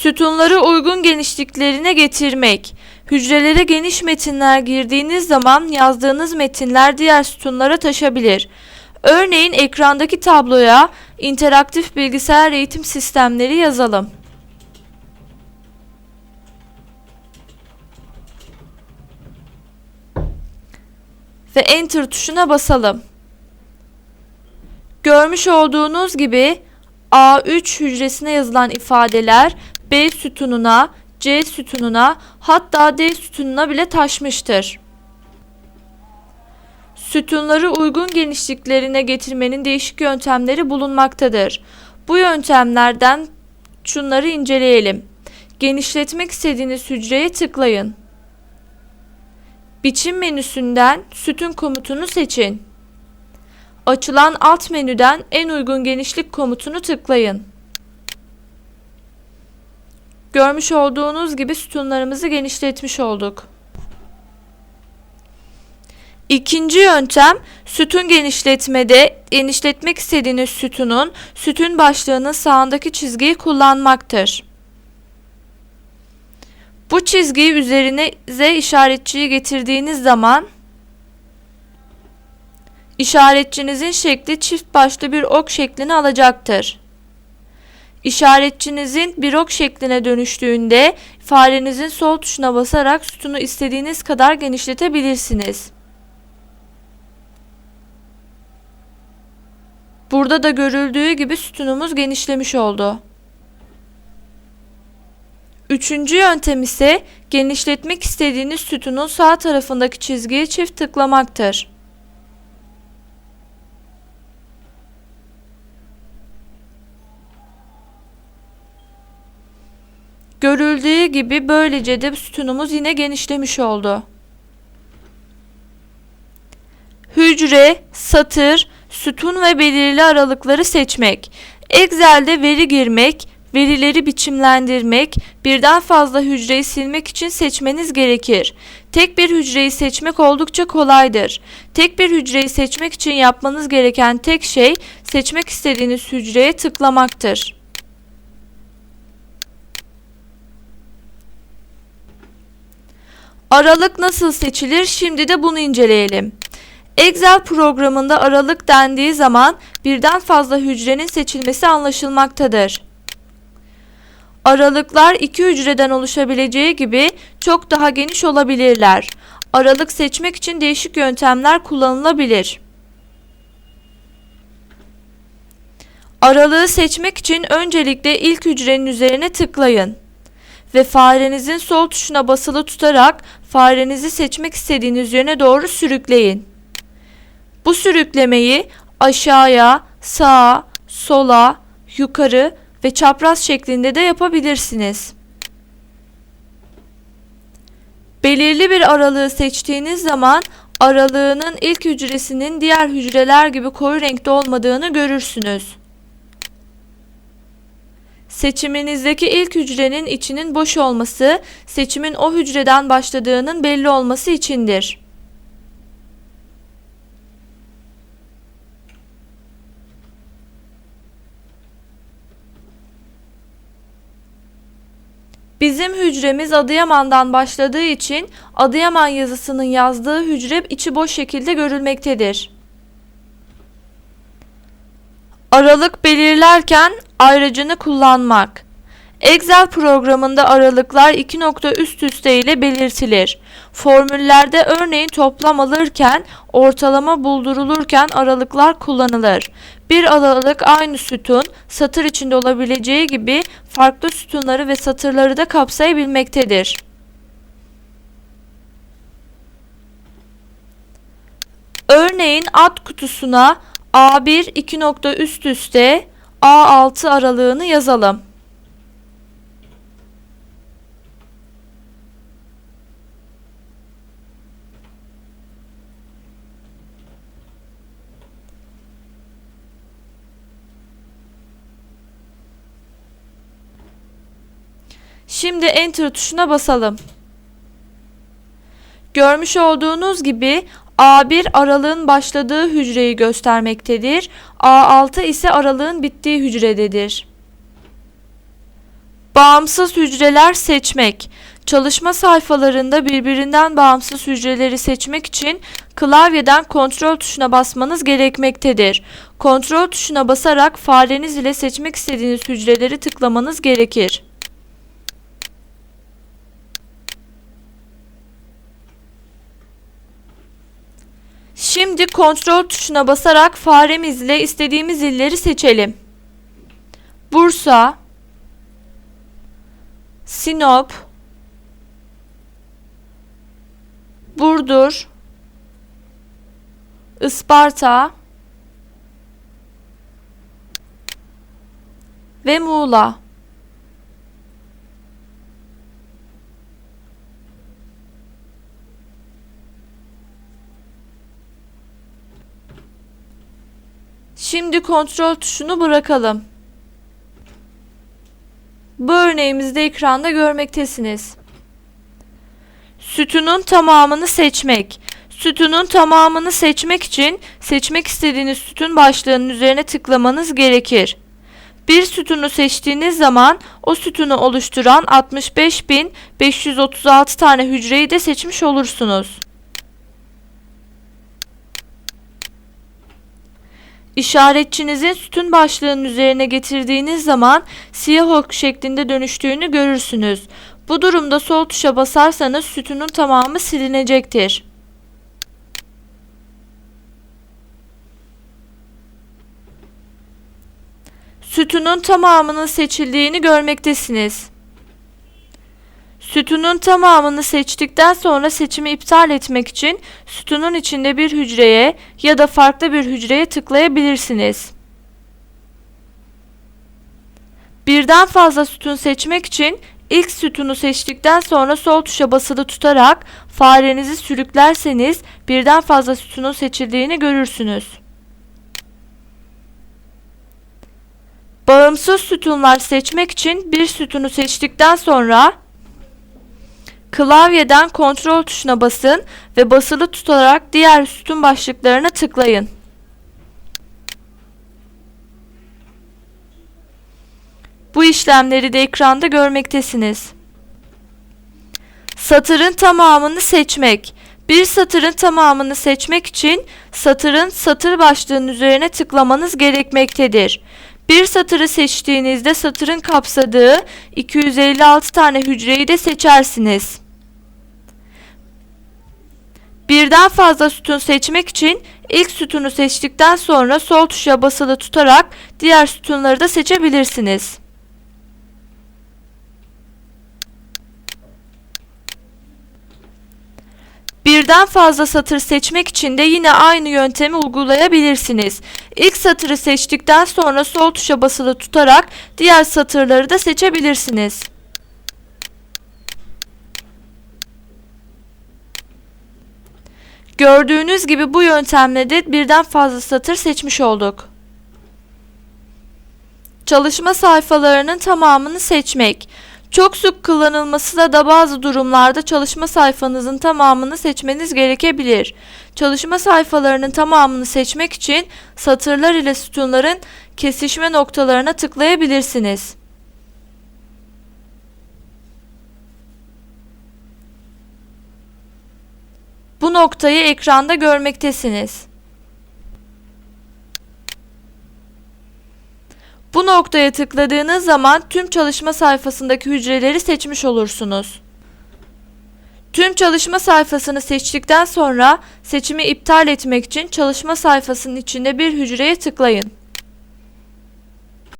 Sütunları uygun genişliklerine getirmek. Hücrelere geniş metinler girdiğiniz zaman yazdığınız metinler diğer sütunlara taşabilir. Örneğin ekrandaki tabloya interaktif bilgisayar eğitim sistemleri yazalım. Ve Enter tuşuna basalım. Görmüş olduğunuz gibi A3 hücresine yazılan ifadeler B sütununa, C sütununa hatta D sütununa bile taşmıştır. Sütunları uygun genişliklerine getirmenin değişik yöntemleri bulunmaktadır. Bu yöntemlerden şunları inceleyelim. Genişletmek istediğiniz hücreye tıklayın. Biçim menüsünden sütun komutunu seçin. Açılan alt menüden en uygun genişlik komutunu tıklayın. Görmüş olduğunuz gibi sütunlarımızı genişletmiş olduk. İkinci yöntem sütun genişletmede genişletmek istediğiniz sütunun sütun başlığının sağındaki çizgiyi kullanmaktır. Bu çizgiyi üzerine Z işaretçiyi getirdiğiniz zaman işaretçinizin şekli çift başlı bir ok şeklini alacaktır. İşaretçinizin bir ok şekline dönüştüğünde farenizin sol tuşuna basarak sütunu istediğiniz kadar genişletebilirsiniz. Burada da görüldüğü gibi sütunumuz genişlemiş oldu. Üçüncü yöntem ise genişletmek istediğiniz sütunun sağ tarafındaki çizgiye çift tıklamaktır. Görüldüğü gibi böylece de sütunumuz yine genişlemiş oldu. Hücre, satır, sütun ve belirli aralıkları seçmek. Excel'de veri girmek, verileri biçimlendirmek, birden fazla hücreyi silmek için seçmeniz gerekir. Tek bir hücreyi seçmek oldukça kolaydır. Tek bir hücreyi seçmek için yapmanız gereken tek şey seçmek istediğiniz hücreye tıklamaktır. Aralık nasıl seçilir? Şimdi de bunu inceleyelim. Excel programında aralık dendiği zaman birden fazla hücrenin seçilmesi anlaşılmaktadır. Aralıklar iki hücreden oluşabileceği gibi çok daha geniş olabilirler. Aralık seçmek için değişik yöntemler kullanılabilir. Aralığı seçmek için öncelikle ilk hücrenin üzerine tıklayın ve farenizin sol tuşuna basılı tutarak farenizi seçmek istediğiniz yöne doğru sürükleyin. Bu sürüklemeyi aşağıya, sağa, sola, yukarı ve çapraz şeklinde de yapabilirsiniz. Belirli bir aralığı seçtiğiniz zaman aralığının ilk hücresinin diğer hücreler gibi koyu renkte olmadığını görürsünüz. Seçiminizdeki ilk hücrenin içinin boş olması, seçimin o hücreden başladığının belli olması içindir. Bizim hücremiz Adıyaman'dan başladığı için Adıyaman yazısının yazdığı hücre içi boş şekilde görülmektedir. Aralık belirlerken ayracını kullanmak. Excel programında aralıklar iki nokta üst üste ile belirtilir. Formüllerde örneğin toplam alırken ortalama buldurulurken aralıklar kullanılır. Bir aralık aynı sütun, satır içinde olabileceği gibi farklı sütunları ve satırları da kapsayabilmektedir. Örneğin ad kutusuna A1 iki nokta üst üste A6 aralığını yazalım. Şimdi Enter tuşuna basalım. Görmüş olduğunuz gibi A1 aralığın başladığı hücreyi göstermektedir. A6 ise aralığın bittiği hücrededir. Bağımsız hücreler seçmek. Çalışma sayfalarında birbirinden bağımsız hücreleri seçmek için klavyeden kontrol tuşuna basmanız gerekmektedir. Kontrol tuşuna basarak fareniz ile seçmek istediğiniz hücreleri tıklamanız gerekir. Şimdi kontrol tuşuna basarak faremizle istediğimiz illeri seçelim. Bursa, Sinop, Burdur, Isparta ve Muğla. Şimdi kontrol tuşunu bırakalım. Bu örneğimizde ekranda görmektesiniz. Sütunun tamamını seçmek. Sütunun tamamını seçmek için seçmek istediğiniz sütun başlığının üzerine tıklamanız gerekir. Bir sütunu seçtiğiniz zaman o sütunu oluşturan 65.536 tane hücreyi de seçmiş olursunuz. İşaretçinizin sütun başlığının üzerine getirdiğiniz zaman siyah ok şeklinde dönüştüğünü görürsünüz. Bu durumda sol tuşa basarsanız sütunun tamamı silinecektir. Sütunun tamamının seçildiğini görmektesiniz. Sütunun tamamını seçtikten sonra seçimi iptal etmek için sütunun içinde bir hücreye ya da farklı bir hücreye tıklayabilirsiniz. Birden fazla sütun seçmek için ilk sütunu seçtikten sonra sol tuşa basılı tutarak farenizi sürüklerseniz birden fazla sütunun seçildiğini görürsünüz. Bağımsız sütunlar seçmek için bir sütunu seçtikten sonra Klavyeden kontrol tuşuna basın ve basılı tutarak diğer sütun başlıklarına tıklayın. Bu işlemleri de ekranda görmektesiniz. Satırın tamamını seçmek. Bir satırın tamamını seçmek için satırın satır başlığının üzerine tıklamanız gerekmektedir. Bir satırı seçtiğinizde satırın kapsadığı 256 tane hücreyi de seçersiniz. Birden fazla sütun seçmek için ilk sütunu seçtikten sonra sol tuşa basılı tutarak diğer sütunları da seçebilirsiniz. Birden fazla satır seçmek için de yine aynı yöntemi uygulayabilirsiniz. İlk satırı seçtikten sonra sol tuşa basılı tutarak diğer satırları da seçebilirsiniz. Gördüğünüz gibi bu yöntemle de birden fazla satır seçmiş olduk. Çalışma sayfalarının tamamını seçmek. Çok sık kullanılması da da bazı durumlarda çalışma sayfanızın tamamını seçmeniz gerekebilir. Çalışma sayfalarının tamamını seçmek için satırlar ile sütunların kesişme noktalarına tıklayabilirsiniz. Bu noktayı ekranda görmektesiniz. Bu noktaya tıkladığınız zaman tüm çalışma sayfasındaki hücreleri seçmiş olursunuz. Tüm çalışma sayfasını seçtikten sonra seçimi iptal etmek için çalışma sayfasının içinde bir hücreye tıklayın.